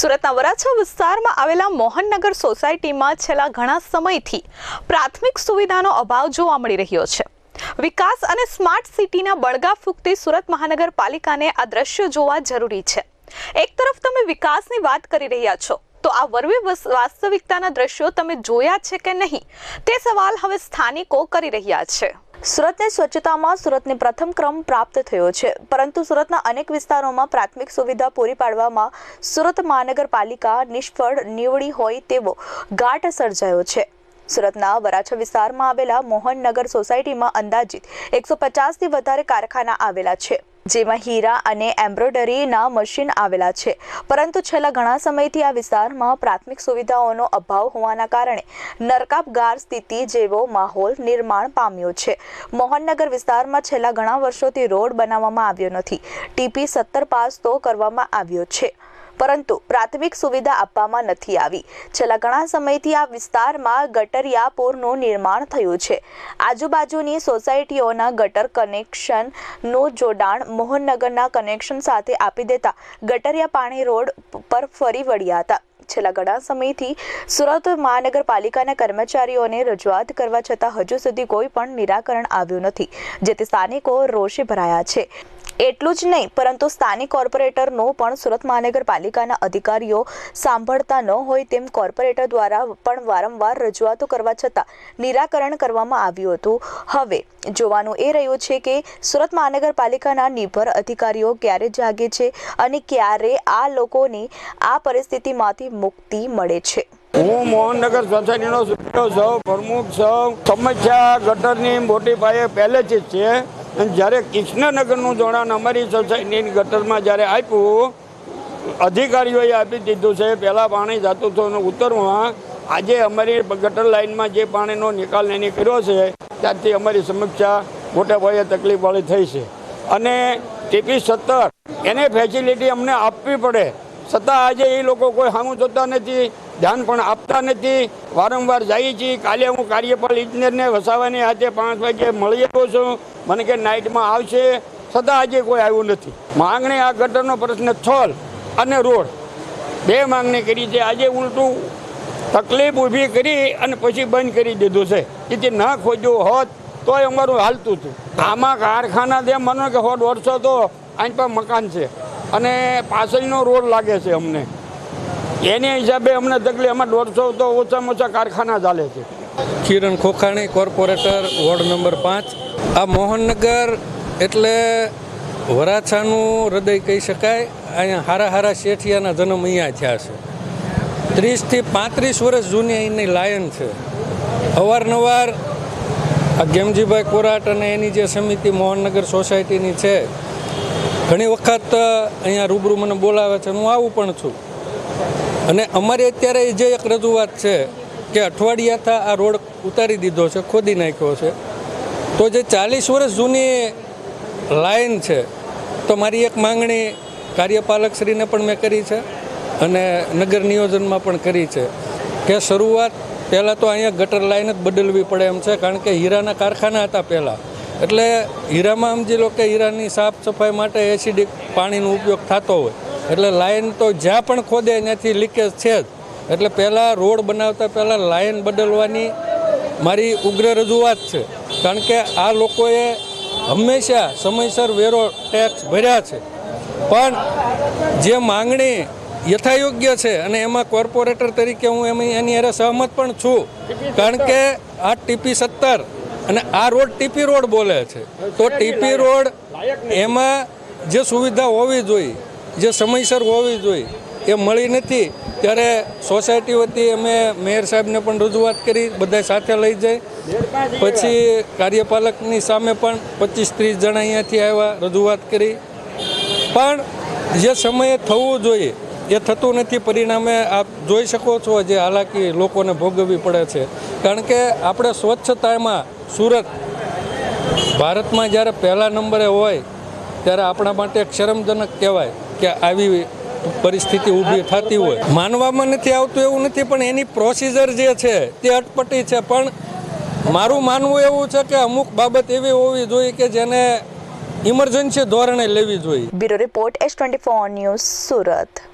સુરતના વરાછા વિસ્તારમાં આવેલા મોહનનગર સોસાયટીમાં છેલ્લા ઘણા સમયથી પ્રાથમિક સુવિધાનો અભાવ જોવા મળી રહ્યો છે. વિકાસ અને સ્માર્ટ સિટીના બળગા ફૂંકતી સુરત મહાનગરપાલિકાને આ દ્રશ્ય જોવા જરૂરી છે. એક તરફ તમે વિકાસની વાત કરી રહ્યા છો, તો આ વરવી વસ- વાસ્તવિકતાના દ્રશ્યો તમે જોયા છે કે નહીં? તે સવાલ હવે સ્થાનિકો કરી રહ્યા છે. સુરતની સ્વચ્છતામાં સુરતને પ્રથમ ક્રમ પ્રાપ્ત થયો છે. પરંતુ સુરતના અનેક વિસ્તારોમાં પ્રાથમિક સુવિધા પૂરી પાડવામાં સુરત મહાનગરપાલિકા નિષ્ફળ, નીવડી હોય તેવો ગાંઠ સર્જાયો છે. સુરતના વરાછા વિસ્તારમાં આવેલા મોહનનગર સોસાયટીમાં અંદાજિત એકસો પચાસથી વધારે કારખાના આવેલા છે. જેમાં હીરા અને એમ્બ્રોઇડરીના મશીન આવેલા છે. પરંતુ છેલ્લા ઘણા સમયથી આ વિસ્તારમાં પ્રાથમિક સુવિધાઓનો અભાવ હોવાના કારણે નરકાપગાર સ્થિતિ જેવો માહોલ નિર્માણ પામ્યો છે. મોહનનગર વિસ્તારમાં છેલ્લા ઘણા વર્ષોથી રોડ બનાવવામાં આવ્યો નથી. ટીપી સત્તર પાસ તો કરવામાં આવ્યો છે. પરંતુ પ્રાથમિક સુવિધા આપવામાં નથી આવી. છેલ્લા ઘણા સમયથી આ વિસ્તારમાં ગટરિયા પોરનું નિર્માણ થયું છે. આજુબાજુની સોસાયટીઓના ગટર કનેક્શનનું જોડાણ મોહનનગરના કનેક્શન સાથે આપી દેતા ગટરિયા પાણી રોડ પર ફરી વળ્યા હતા. છેલ્લા ઘણા સમયથી સુરત મહાનગરપાલિકાના કર્મચારીઓને રજૂઆત કરવા છતાં હજુ સુધી કોઈ પણ નિરાકરણ આવ્યું નથી, જેથી સ્થાનિકો રોષે ભરાયા છે. એટલું જ નહીં, પરંતુ સ્થાનિક કોર્પોરેટરનો પણ સુરત મહાનગરપાલિકાના અધિકારીઓ સાંભળતા ન હોય તેમ કોર્પોરેટર દ્વારા પણ વારંવાર રજૂઆતો કરવા છતાં નિરાકરણ કરવામાં આવ્યું હતું. હવે જોવાનું એ રહ્યું છે કે સુરત મહાનગરપાલિકાના નિર્ભર અધિકારીઓ ક્યારે જાગે છે અને ક્યારે આ લોકોની આ પરિસ્થિતિમાંથી મુક્તિ મળે છે. હું મોહનનગર સોસાયટીનો સભ્ય સૌ પ્રમુખ સૌ સમસ્યા ગટરની મોટી પાયે પહેલેથી જ છે. અને જ્યારે કૃષ્ણનગરનું જોડાણ અમારી સોસાયટીની ગટરમાં જ્યારે આપ્યું, અધિકારીઓએ આપી દીધું છે, પહેલાં પાણી જતું હતું ઉત્તરમાં આજે અમારી ગટર લાઇનમાં જે પાણીનો નિકાલ એની કર્યો છે, ત્યારથી અમારી સમસ્યા મોટા પાયે તકલીફવાળી થઈ છે. અને ટીપી સત્તર, એને ફેસિલિટી અમને આપવી પડે. છતાં આજે એ લોકો કોઈ સામું જોતા નથી. ધ્યાન પણ આપતા નથી. વારંવાર જઈએ છીએ કાલે હું કાર્યપાલ ઇજનેરને વસાવાની આજે પાંચ વાગે મળી આવ્યો છું. મને કે નાઇટમાં આવશે. છતાં આજે કોઈ આવ્યું નથી. માંગણી આ ગટરનો પ્રશ્ન છોલ અને રોડ. બે માંગણી કરી છે. આજે ઉલટું તકલીફ ઊભી કરી અને પછી બંધ કરી દીધું છે. જેથી ન ખોજ્યું હોત તોય અમારું હાલતું હતું. આમાં કારખાના જે મને કે હો, દોઢસો તો અહીં પર મકાન છે. અને પાછળનો રોડ લાગે છે અમને. એની હિસાબે અમને તકલીફ અમારે દોઢસો તો ઓછામાં ઓછા કારખાના ચાલે છે. Kiran Khokhani, corporator, ward number પાંચ. આ મોહનનગર એટલે વરાછાનું હૃદય કહી શકાય. અહીંયા હારા હારા શેઠિયાના જન્મ અહીંયા થયા છે. ત્રીસથી પાંત્રીસ વર્ષ જૂની અહીંની લાયન છે. અવારનવાર આ ગેમજીભાઈ કોરાટ અને એની જે સમિતિ મોહનનગર સોસાયટીની છે, ઘણી વખત અહીંયા રૂબરૂ મને બોલાવે છે. હું આવું પણ છું. અને અમારે અત્યારે જે એક રજૂઆત છે કે અઠવાડિયાથી આ રોડ ઉતારી દીધો છે, ખોદી નાખ્યો છે. તો જે ચાલીસ વર્ષ જૂની લાઈન છે, તો મારી એક માંગણી કાર્યપાલકશ્રીને પણ મેં કરી છે અને નગર નિયોજનમાં પણ કરી છે કે શરૂઆત પહેલાં તો અહીંયા ગટર લાઈન જ બદલવી પડે એમ છે, કારણ કે હીરાના કારખાના હતા પહેલાં. એટલે હીરામાં સમજી લો કે હીરાની સાફ સફાઈ માટે એસિડિક પાણીનો ઉપયોગ થતો હોય એટલે લાઈન તો જ્યાં પણ ખોદે ત્યાંથી લીકેજ છે જ. એટલે પહેલાં રોડ બનાવતા પહેલાં લાઈન બદલવાની મારી ઉગ્ર રજૂઆત છે. કારણ કે આ લોકોએ હંમેશા સમયસર વેરો ટેક્સ ભર્યા છે. પણ જે માંગણી યથાયોગ્ય છે અને એમાં કોર્પોરેટર તરીકે હું એમ એની અરે સહમત પણ છું. કારણ કે આ ટીપી સત્તર અને આ રોડ ટીપી રોડ બોલે છે. તો ટીપી રોડ એમાં જે સુવિધા હોવી જોઈએ જે સમયસર હોવી જોઈએ, એ મળી નથી. ત્યારે સોસાયટી વતી અમે મેયર સાહેબને પણ રજૂઆત કરી બધા સાથે લઈ જઈ પછી કાર્યપાલકની સામે પણ પચીસ ત્રીસ જણા અહીંયાથી આવ્યા, રજૂઆત કરી. પણ જે સમયે થવું જોઈએ, એ થતું નથી. પરિણામે આપ જોઈ શકો છો જે હાલાકી લોકોને ભોગવવી પડે છે. કારણ કે આપણે સ્વચ્છતામાં સુરત ભારતમાં જ્યારે પહેલા નંબરે હોય, ત્યારે આપણા માટે શરમજનક કહેવાય. કે આવી પરિસ્થિતિ ઊભી થતી હોય. માનવામાં નથી આવતું એવું નથી, પણ એની પ્રોસિજર જે છે તે અટપટી છે. પણ મારું માનવું એવું છે કે અમુક બાબત એવી હોવી જોઈએ કે જેને ઇમરજન્સી ધોરણે લેવી જોઈએ. Bureau report S twenty four news Surat.